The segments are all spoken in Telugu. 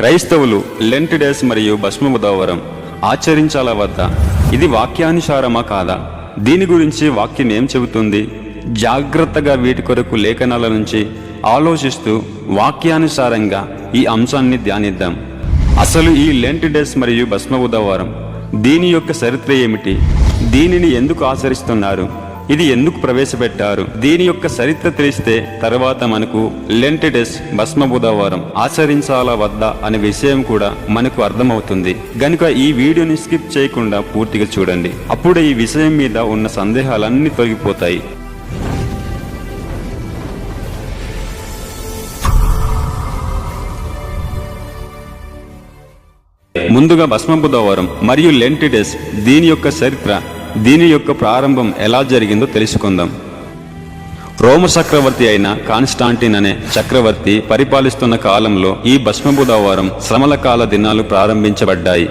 క్రైస్తవులు లెంట్ డేస్ మరియు భస్మ బుధవారం ఆచరించాలా వద్దా? ఇది వాక్యానుసారమా కాదా? దీని గురించి వాక్యం ఏం చెబుతుంది? జాగ్రత్తగా వీటి కొరకు లేఖనాల నుంచి ఆలోచిస్తూ వాక్యానుసారంగా ఈ అంశాన్ని ధ్యానిద్దాం. అసలు ఈ లెంట్ డేస్ మరియు భస్మ బుధవారం దీని యొక్క చరిత్ర ఏమిటి? దీనిని ఎందుకు ఆచరిస్తున్నారు? ఇది ఎందుకు ప్రవేశపెట్టారు? దీని యొక్క చరిత్ర తెలిస్తే తర్వాత మనకు లెంటిడెస్ భస్మ బుధవారం ఆచరించాలా వద్దా అనే విషయం కూడా మనకు అర్థమవుతుంది. గనుక ఈ వీడియోని స్కిప్ చేయకుండా పూర్తిగా చూడండి. అప్పుడే ఈ విషయం మీద ఉన్న సందేహాలన్నీ తొలగిపోతాయి. ముందుగా భస్మ బుధవారం మరియు లెంటిడెస్ దీని యొక్క చరిత్ర దీని యొక్క ప్రారంభం ఎలా జరిగిందో తెలుసుకుందాం. రోమ చక్రవర్తి అయిన కాన్స్టాంటిన్ అనే చక్రవర్తి పరిపాలిస్తున్న కాలంలో ఈ భస్మబుధవారం శ్రమల కాల దినాలు ప్రారంభించబడ్డాయి.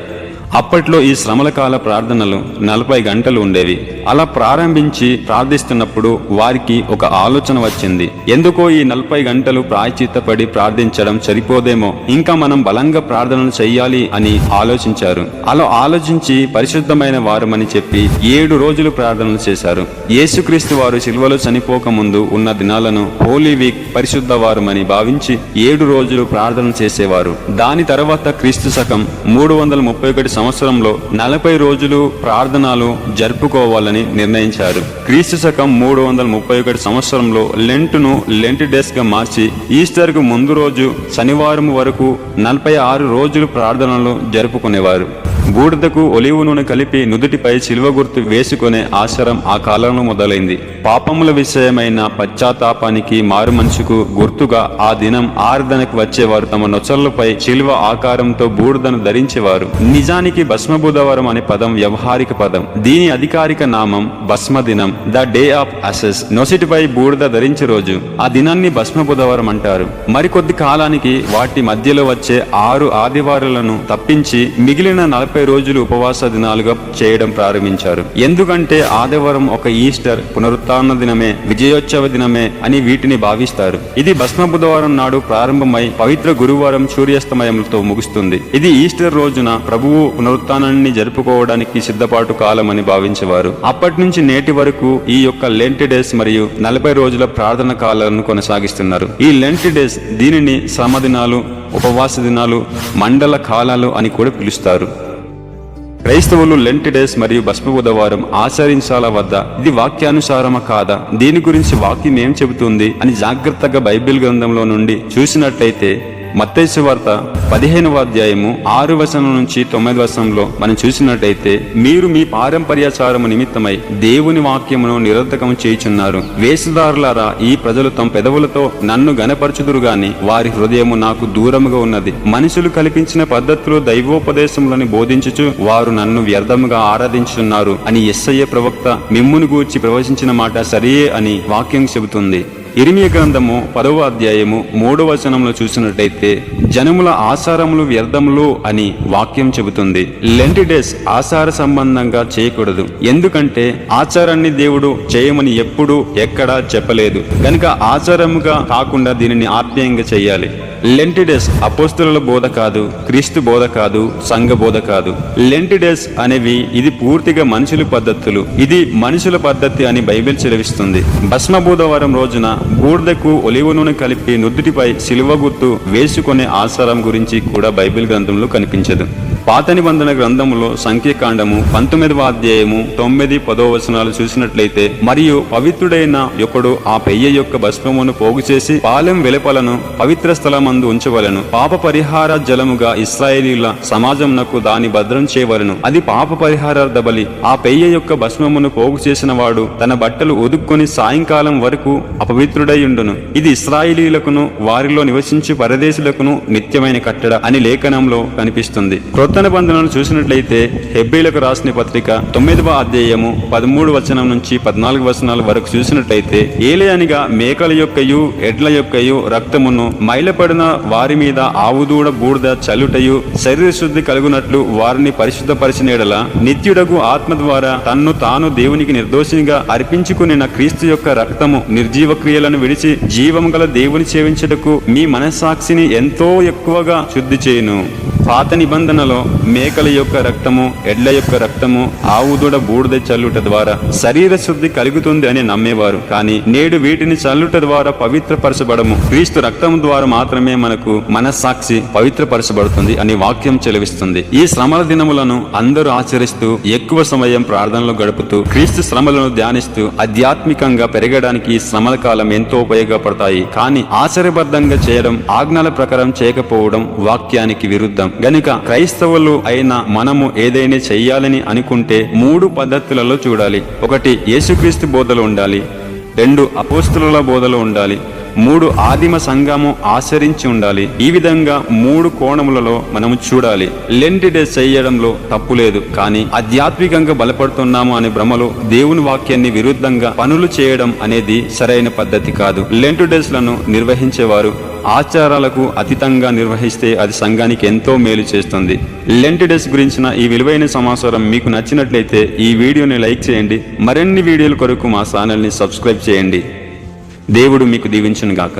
అప్పట్లో ఈ శ్రమల కాల ప్రార్థనలు నలభై గంటలు ఉండేవి. అలా ప్రారంభించి ప్రార్థిస్తున్నప్పుడు వారికి ఒక ఆలోచన వచ్చింది. ఎందుకో ఈ నలభై గంటలు ప్రాయచిత్తపడి ప్రార్థించడం సరిపోదేమో. ఇంకా మనం బలంగా ప్రార్థనలు చెయ్యాలి అని ఆలోచించారు. అలా ఆలోచించి పరిశుద్ధమైన వారమని చెప్పి ఏడు రోజులు ప్రార్థనలు చేశారు. యేసుక్రీస్తు వారు శిల్వలో చనిపోక ముందు ఉన్న దినాలను హోలీ వీక్ పరిశుద్ధ వారమని భావించి ఏడు రోజులు ప్రార్థన చేసేవారు. దాని తర్వాత క్రీస్తు శకం మూడు వందల ముప్పై ఒకటి సంవత్సరంలో నలభై రోజులు ప్రార్థనలు జరుపుకోవాలని నిర్ణయించారు. క్రీస్తు శకం మూడు వందల ముప్పై ఒకటి సంవత్సరంలో లెంటును లెంట్ డేస్గా మార్చి ఈస్టర్కు ముందు రోజు శనివారం వరకు నలభై ఆరు రోజులు ప్రార్థనలు జరుపుకునేవారు. బూడిదకు ఒలివు నూనె కలిపి నుదుటిపై శిల్వ గుర్తు వేసుకునే ఆచారం ఆ కాలంలో మొదలైంది. పాపముల విషయమైన పశ్చాత్తాపానికి మారుమంచుకు గుర్తుగా ఆ దినం ఆరాధనకు వచ్చేవారు తమ నొచర్లపై శిల్వ ఆకారంతో బూడిదను ధరించేవారు. నిజానికి భస్మ బుధవారం అనే పదం వ్యవహారిక పదం. దీని అధికారిక నామం భస్మ దినం ద డే ఆఫ్ అసెస్. నొసిటిపై బూడిద ధరించే రోజు. ఆ దినాన్ని భస్మ బుధవారం అంటారు. మరికొద్ది కాలానికి వాటి మధ్యలో వచ్చే ఆరు ఆదివారాలను తప్పించి మిగిలిన నలభై రోజులు ఉపవాస దినాలుగా చేయడం ప్రారంభించారు. ఎందుకంటే ఆదివారం ఒక ఈస్టర్ పునరుత్న దినమే విజయోత్సవ దినమే అని వీటిని భావిస్తారు. ఇది భస్మ బుధవారం నాడు ప్రారంభమై పవిత్ర గురువారం సూర్యాస్తమయంతో ముగుస్తుంది. ఇది ఈస్టర్ రోజున ప్రభువు పునరుత్నాన్ని జరుపుకోవడానికి సిద్ధపాటు కాలం అని భావించేవారు. అప్పటి నుంచి నేటి వరకు ఈ యొక్క లెంట్ డేస్ మరియు నలభై రోజుల ప్రార్థన కాలాలను కొనసాగిస్తున్నారు. ఈ లెంట్ డేస్ దీనిని శ్రమ దినాలు ఉపవాస దినాలు మండల కాలాలు అని కూడా పిలుస్తారు. క్రైస్తవులు లెంట్ డేస్ మరియు భస్మ బుధవారం ఆచరించాలా వద్ద ఇది వాక్యానుసారమా కాదా? దీని గురించి వాక్యం ఏం చెబుతుంది? అని జాగ్రత్తగా బైబిల్ గ్రంథంలో నుండి చూసినట్లయితే మత్తైసు వార్త పదిహేనవ అధ్యాయము ఆరు వచనం నుంచి తొమ్మిది వచనంలో మనం చూసినట్టయితే మీరు మీ పారంపర్యాచారము నిమిత్తమై దేవుని వాక్యమును నిరర్ధకము చేయుచున్నారు. వేషధారులారా ఈ ప్రజలు తమ పెదవులతో నన్ను గనపరచుదురు గాని వారి హృదయము నాకు దూరముగా ఉన్నది. మనుషులు కల్పించిన పద్ధతులు దైవోపదేశములను బోధించుచు వారు నన్ను వ్యర్థముగా ఆరాధించున్నారు అని ఎస్ఐ ప్రవక్త మిమ్మును గూర్చి ప్రవచించిన మాట సరియే అని వాక్యం చెబుతుంది. ఇరిమియ గ్రంథము పదవ అధ్యాయము మూడవ వచనంలో చూసినట్టయితే జనముల ఆచారములు వ్యర్థములు అని వాక్యం చెబుతుంది. లెంటి డేస్ ఆచార సంబంధంగా చేయకూడదు. ఎందుకంటే ఆచారాన్ని దేవుడు చేయమని ఎప్పుడు ఎక్కడా చెప్పలేదు. కనుక ఆచారముగా కాకుండా దీనిని ఆత్మీయంగా చేయాలి. లెంటిడెస్ అపోస్తుల బోధ కాదు క్రీస్తు బోధ కాదు సంఘ బోధ కాదు. లెంటిడెస్ అనేవి ఇది పూర్తిగా మనుషుల పద్ధతులు. ఇది మనుషుల పద్ధతి అని బైబిల్ చెలవిస్తుంది భస్మ బుధవారం రోజున బూడిదకు ఒలివ నూనె కలిపి నుదుటిపై సిలువ గుర్తు వేసుకునే ఆసారం గురించి కూడా బైబిల్ గ్రంథంలో కనిపించదు. పాత నిబంధన గ్రంథములో సంఖ్యకాండము పంతొమ్మిదవ అధ్యాయము తొమ్మిది పదో వచనాలు చూసినట్లయితే మరియు పవిత్రుడైన ఒకడు ఆ పెయ్య యొక్క భస్మమును పోగు చేసి పాలెం వెలుపలను పవిత్ర స్థలమందు ఉంచవలను. పాప పరిహార జలముగా ఇస్రాయేలీల సమాజమునకు దాని భద్రం చేయవలను. అది పాప పరిహారార్థ బలి. ఆ పెయ్య యొక్క భస్మమును పోగు చేసిన వాడు తన బట్టలు ఉదుక్కొని సాయంకాలం వరకు అపవిత్రుడైయుండును. ఇది ఇస్రాయేలీలకును వారిలో నివసించు పరదేశులకును నిత్యమైన కట్టడ అని లేఖనంలో కనిపిస్తుంది. క్రొత్త నూతన బంధనను చూసినట్లయితే హెబ్రిలకు రాసిన పత్రిక తొమ్మిదవ అధ్యాయము పదమూడు వచనం నుంచి పద్నాలుగు వచనాల వరకు చూసినట్లయితే ఏలయనిగా మేకల యొక్కయు ఎడ్ల యొక్కయు రక్తమును మైలపడిన వారి మీద ఆవుదూడ బూడిద చలుటయు శరీర శుద్ధి కలుగునట్లు వారిని పరిశుద్ధపరిచిన ఎడల నిత్యుడగు ఆత్మ ద్వారా తన్ను తాను దేవునికి నిర్దోషిగా అర్పించుకునిన క్రీస్తు యొక్క రక్తము నిర్జీవ క్రియలను విడిచి జీవం గల దేవుని సేవించటకు మీ మనస్సాక్షిని ఎంతో ఎక్కువగా శుద్ధి చేయును. పాత నిబంధనలో మేకల యొక్క రక్తము ఎడ్ల యొక్క రక్తము ఆవుదుడ బూడిద చల్లుట ద్వారా శరీర శుద్ధి కలుగుతుంది అని నమ్మేవారు. కానీ నేడు వీటిని చల్లుట ద్వారా పవిత్రపరచబడము. క్రీస్తు రక్తం ద్వారా మాత్రమే మనకు మనస్సాక్షి పవిత్రపరచబడుతుంది అని వాక్యం చెలవిస్తుంది. ఈ శ్రమల దినములను అందరూ ఆచరిస్తూ ఎక్కువ సమయం ప్రార్థనలు గడుపుతూ క్రీస్తు శ్రమలను ధ్యానిస్తూ ఆధ్యాత్మికంగా పెరగడానికి ఈ శ్రమల కాలం ఎంతో ఉపయోగపడతాయి. కానీ ఆచరణబద్ధంగా చేయడం ఆజ్ఞల ప్రకారం చేయకపోవడం వాక్యానికి విరుద్ధం. గనుక క్రైస్తవులు అయిన మనము ఏదైనా చెయ్యాలని అనుకుంటే మూడు పద్ధతులలో చూడాలి. ఒకటి యేసుక్రీస్తు బోధలు ఉండాలి. రెండు అపోస్తుల బోధలు ఉండాలి. మూడు ఆదిమ సంఘము ఆచరించి ఉండాలి. ఈ విధంగా మూడు కోణములలో మనము చూడాలి. లెంటి డే చేయడంలో తప్పు లేదు. కానీ ఆధ్యాత్మికంగా బలపడుతున్నాము అనే భ్రమలో దేవుని వాక్యాన్ని విరుద్ధంగా పనులు చేయడం అనేది సరైన పద్ధతి కాదు. లెంటు డేస్లను నిర్వహించేవారు ఆచారాలకు అతీతంగా నిర్వహిస్తే అది సంఘానికి ఎంతో మేలు చేస్తుంది. లెంట్ డేస్ గురించిన ఈ విలువైన సమాచారం మీకు నచ్చినట్లయితే ఈ వీడియోని లైక్ చేయండి. మరిన్ని వీడియోల కొరకు మా ఛానల్ని సబ్స్క్రైబ్ చేయండి. దేవుడు మీకు దీవించను గాక